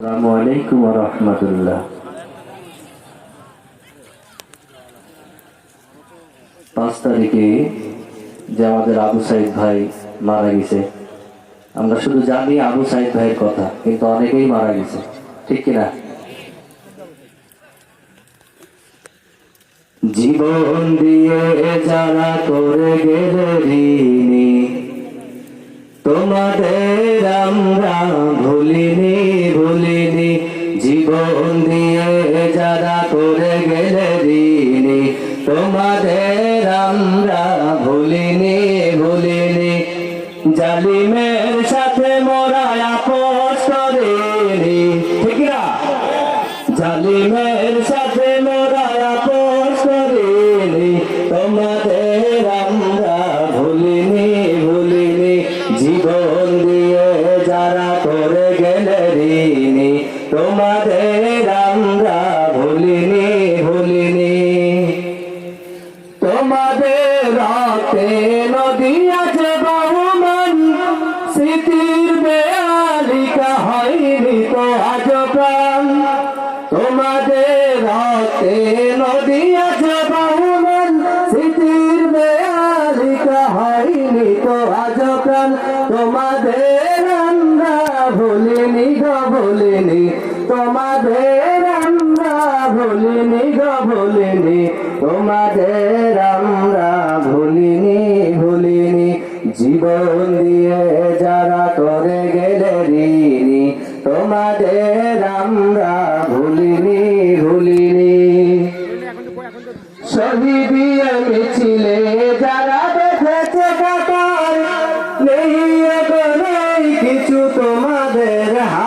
আসসালামু পাঁচ তারিখে যে আমাদের আবু ভাই মারা গেছে। আমরা শুধু জানি আবু ভাইয়ের কথা, কিন্তু অনেকেই মারা গেছে। ঠিক কিনা? জীবন দিয়ে যারা করে গেলে তোমাদের আমরা ভুলিনি। যারা করে গেলে ঋণী তোমাদের আমরা ভুলিনি ভুলিনি। জালিমের সাথে মোরা আপোষ করিনি। ঠিক না জালিমের সাথে মোরা আপোষ করিনি। তোমাদের আমরা ভুলিনি ভুলিনি। জীবন দিয়ে যারা করে গেলে ঋণী তোমাদের তোমাদের আমরা ভুলিনি গ, ভুলিনি। তোমাদের আমরা ভুলিনি গ, ভুলিনি। তোমাদের আমরা ভুলিনি ভুলিনি। জীবন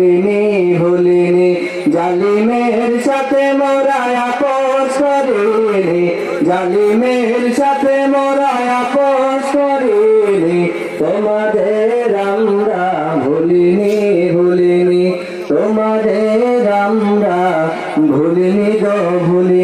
ভুলিনি ভুলিনি জালিমের সাথে মোরা আপোষ করিনি। জালিমের সাথে মোরা আপোষ করিনি। তোমাদের আমরা ভুলিনি ভুলিনি। তোমাদের আমরা ভুলিনি গো, ভুলিনি।